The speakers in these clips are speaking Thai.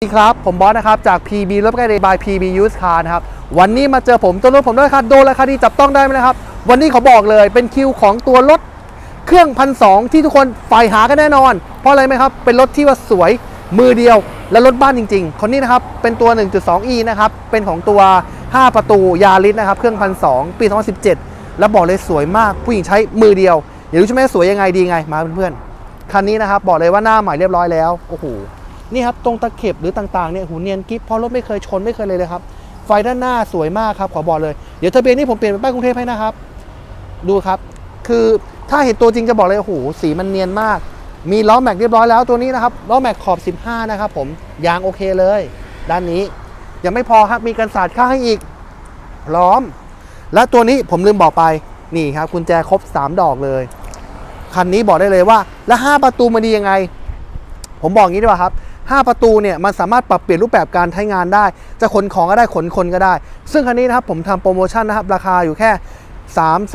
สวัสดีครับ ผมบอสนะครับ จาก PB รถใกล้เดย์บาย PB Used Car นะครับ วันนี้มาเจอผมตัวรถผมด้วยครับโดนราคาดีจับต้องได้ไหมนะครับ วันนี้ขาบอกเลยเป็นคิวของตัวรถเครื่องพันสที่ทุกคนใฝ่หากันแน่นอน เพราะอะไรไหมครับ เป็นรถที่ว่าสวยมือเดียว และรถบ้านจริง ๆ คนนี้นะครับ เป็นตัว 1.2e นะครับ เป็นของตัว 5 ประตูยาริสนะครับ เครื่องพันสปี 2017 แล้วบอกเลยสวยมากผู้หญิงใช้มือเดียวอย่ารู้ใช่ไหมสวยยังไงดีไงมาเพื่อนๆคันนี้นะครับบอกเลยว่าหน้าใหม่เรียบร้อยแล้วโอ้โห นี่ครับตรงตะเข็บหรือต่างๆเนี่ยหูเนียนกิฟเพราะรถไม่เคยชนไม่เคยเลยเลยครับ ไฟด้านหน้าสวยมากครับขอบอกเลย เดี๋ยวทะเบียนนี้ผมเปลี่ยนเป็นป้ายกรุงเทพให้นะครับ ดูครับ คือถ้าเห็นตัวจริงจะบอกเลยโอ้โหสีมันเนียนมาก มีล้อแม็กเรียบร้อยแล้วตัวนี้นะครับล้อแม็กขอบ 15 นะครับผมยางโอเคเลย ด้านนี้ยังไม่พอครับมีกันสาดข้างให้อีกล้อม และตัวนี้ผมลืมบอกไปนี่ครับกุญแจครบ 3 ดอกเลย คันนี้บอกได้เลยว่า แล้ว 5 ประตูมันดียังไง ผมบอกงี้ดีกว่าครับ 5 ประตูเนี่ยมันสามารถปรับเปลี่ยนรูปแบบการใช้งานได้ จะขนของก็ได้ขนคนก็ได้ ซึ่งคันนี้นะครับผมทำโปรโมชั่นนะครับราคาอยู่แค่ 3 8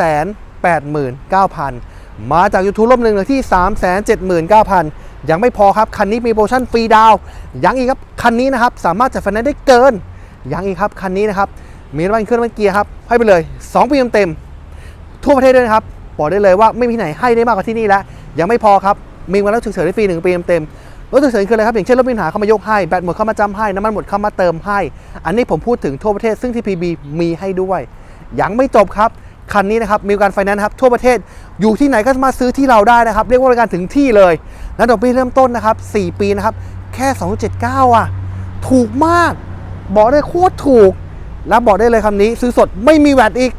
9 0 0 0 มาจาก YouTube รอบหนึ่งเลยที่ 3 7 9 0 0 0 ยังไม่พอครับ คันนี้มีโปรโมชั่นฟรีดาวยังอีกครับ คันนี้นะครับสามารถจัดไฟแนนซ์ได้เกิน ยังอีกครับคันนี้นะครับมีน้ำมันเครื่องมันเกียร์ครับให้ไปเลย 2 ปีเต็มๆทั่วประเทศด้วยนะครับบอกได้เลยว่าไม่มีไหนให้ได้มากกว่าที่นี่แล้วยังไม่พอครับมีวันแล้วฉุกเฉินได้ฟรีหนึ่งปีเต็มๆ รถฉุกเฉินคืออะไรครับ อย่างเช่นรถมีปัญหาเข้ามายกให้ แบตหมดเข้ามาจำให้ น้ำมันหมดเข้ามาเติมให้ อันนี้ผมพูดถึงทั่วประเทศซึ่งที่ PB มีให้ด้วย ยังไม่จบครับ คันนี้นะครับ มีการไฟแนนซ์ครับ ทั่วประเทศอยู่ที่ไหนก็สามารถซื้อที่เราได้นะครับ เรียกว่าบริการถึงที่เลย และดอกเบี้ยเริ่มต้นนะครับ 4 ปีนะครับ แค่ 2.79 อะ ถูกมาก บอกได้โคตรถูก แล้วบอกได้เลยคำนี้ ซื้อสดไม่มีแวดอีก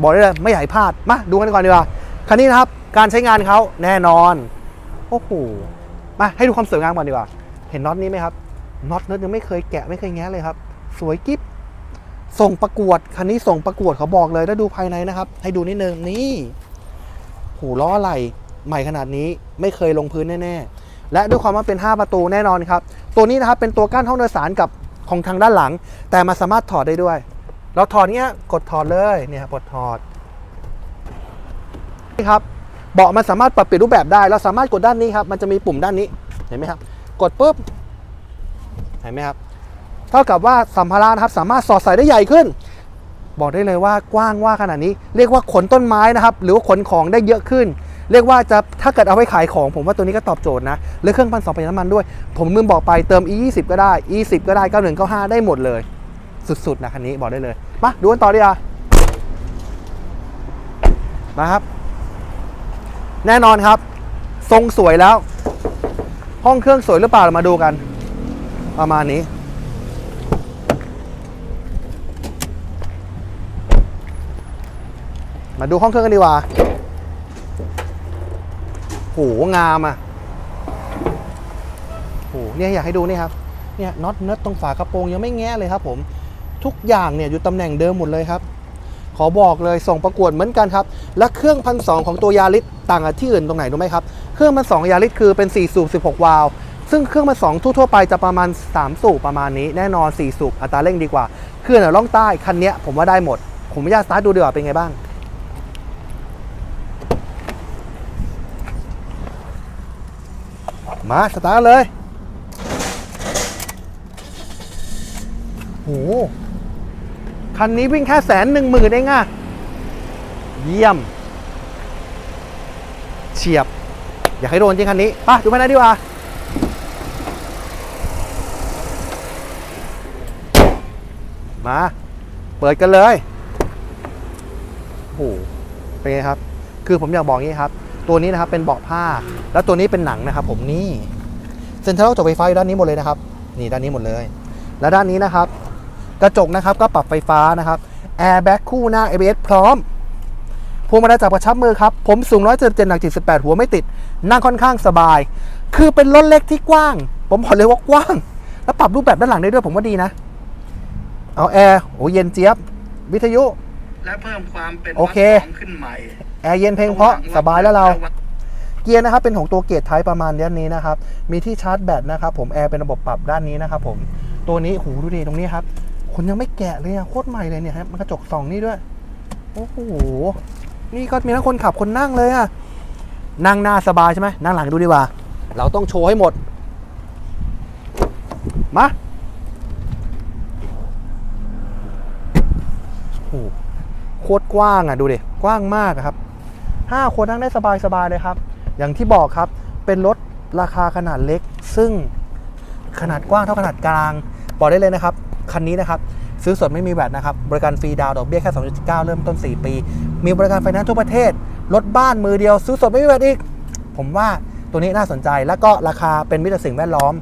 บอกได้เลยไม่อยากให้พลาด มาดูกันก่อนดีกว่า คันนี้นะครับ การใช้งานเขาแน่นอน โอ้โห มาให้ดูความสวยงามก่อนดีกว่า เห็นน็อตนี้ไหมครับ น็อตเนิร์ดยังไม่เคยแกะไม่เคยแงะเลยครับ สวยกิ๊บ ส่งประกวด คันนี้ส่งประกวดเขาบอกเลยแล้วดูภายในนะครับ ให้ดูนิดนึงนี่ หูล้อไหลใหม่ขนาดนี้ไม่เคยลงพื้นแน่ๆ และด้วยความว่าเป็น 5 ประตูแน่นอนครับ ตัวนี้นะครับเป็นตัวกั้นห้องโดยสารกับของทางด้านหลัง แต่มาสามารถถอดได้ด้วย เราถอดเนี้ยกดถอดเลยเนี่ยกดถอดนี่ครับ เบาะมันสามารถปรับเปลี่ยนรูปแบบได้เราสามารถกดด้านนี้ครับ มันจะมีปุ่มด้านนี้เห็นไหมครับ กดปุ๊บเห็นไหมครับ เท่ากับว่าสัมภาระนะครับสามารถสอดใส่ได้ใหญ่ขึ้น บอกได้เลยว่ากว้างว่าขนาดนี้ เรียกว่าขนต้นไม้นะครับ หรือว่าขนของได้เยอะขึ้น เรียกว่าจะถ้าเกิดเอาไว้ขายของ ผมว่าตัวนี้ก็ตอบโจทย์นะหรือเครื่องพันสองประหยัดน้ำมันด้วย ผมลืมบอกไปเติม e 2 0ก็ได้ e 1 0ก็ได้91 95ได้หมดเลย สุดๆนะคันนี้บอกได้เลยมาดูกันต่อดีกว่ามาครับ แน่นอนครับ ทรงสวยแล้ว ห้องเครื่องสวยหรือเปล่าเรามาดูกัน ประมาณนี้ มาดูห้องเครื่องกันดีกว่าโหงามอะโหเนี่ยอยากให้ดูนี่ครับเนี่ยน็อตเนิร์ตตรงฝากระโปรงยังไม่แงะเลยครับผมทุกอย่างเนี่ยอยู่ตำแหน่งเดิมหมดเลยครับ อบอกเลยส่งประกวดเหมือนกันครับ และเครื่องพันสของตัวยาริสต่างกับที่อื่นตรงไหนรู้ไหมครับเครื่องพันสยาริสคือเป็น 4 สูบ 16 วาล์วซึ่งเครื่องพันสทั่วๆไปจะประมาณ 3 สูบประมาณนี้แน่นอน 4 สูบอัตราเร่งดีกว่าเครื่องเหนือล่องใต้คันเนี้ยผมว่าได้หมด ผมอยากสตาร์ทดูดีกว่าเป็นไงบ้างมาสตาร์ทเลยโห คันนี้วิ่งแค่แสนหนึ่งหมื่นเองอะเยี่ยม เฉียบ อยากให้โดนจริงคันนี้ป่ะดูไปนะดีกว่ามา เปิดกันเลยโอ้โหเป็นไงครับ คือผมอยากบอกงี้ครับ ตัวนี้นะครับเป็นเบาะผ้า แล้วตัวนี้เป็นหนังนะครับ ผมนี่ เซ็นทรัลจบไฟฟ้าอยู่ด้านนี้หมดเลยนะครับ นี่ด้านนี้หมดเลย และด้านนี้นะครับ กระจกนะครับก็ปรับไฟฟ้านะครับแอร์แบ็กคู่หน้า ABS พร้อมพวงมาลัยจับกระชับมือครับ ผมสูง 177หนัก78 หัวไม่ติด นั่งค่อนข้างสบาย คือเป็นรถเล็กที่กว้าง ผมบอกเลยว่ากว้าง แล้วปรับรูปแบบด้านหลังได้ด้วยผมว่าดีนะ เอาแอร์โอ้เย็นเจี๊ยบ วิทยุ และเพิ่มความเป็นโอเควัดสองขึ้นใหม่แอร์เย็นเพลงเพราะสบายแล้วเรา เกียร์นะครับเป็นของตัวเกียร์ไทป์ประมาณด้านนี้นะครับ มีที่ชาร์จแบตนะครับผมแอร์เป็นระบบปรับด้านนี้นะครับผมตัวนี้หูดูดิตรงนี้ครับ คนยังไม่แกะเลยอะโคตรใหม่เลยเนี่ยครับมันกระจกสองนี่ด้วย โอ้โห นี่ก็มีทั้งคนขับคนนั่งเลยอะนั่งหน้าสบายใช่ไหมนั่งหลังดูดีกว่า เราต้องโชว์ให้หมด มาโอ้โคตรกว้างอะดูดิกว้างมากครับ5คนนั่งได้สบายๆเลยครับ อย่างที่บอกครับเป็นรถราคาขนาดเล็ก ซึ่งขนาดกว้างเท่าขนาดกลาง บอกได้เลยนะครับ คันนี้นะครับ ซื้อสดไม่มีแวดนะครับ บริการฟรีดาวน์ดอกเบี้ยแค่ 2.9 เริ่มต้น 4 ปี มีบริการไฟแนนซ์ทั่วประเทศรถบ้านมือเดียว ซื้อสดไม่มีแวดอีก ผมว่าตัวนี้น่าสนใจแล้วก็ราคาเป็นมิตรสิ่งแวดล้อม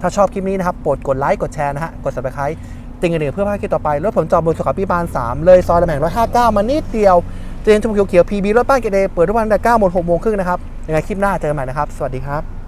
ถ้าชอบคลิปนี้นะครับโปรดกดไลค์กดแชร์นะฮะกด subscribe ติงกันเดือเพื่อพลาดคลิปต่อไปรถผมจอดบนสุขาพิบาล 3 เลยซอยละแม่ง159 มานิดเดียวเจนชมพูเขียวๆ PB รถบ้านเกเดเปิดทุกวันตั้งแต่9โมง6โมงครึ่งนะครับยังไงคลิปหน้าเจอกันใหม่นะครับ สวัสดีครับ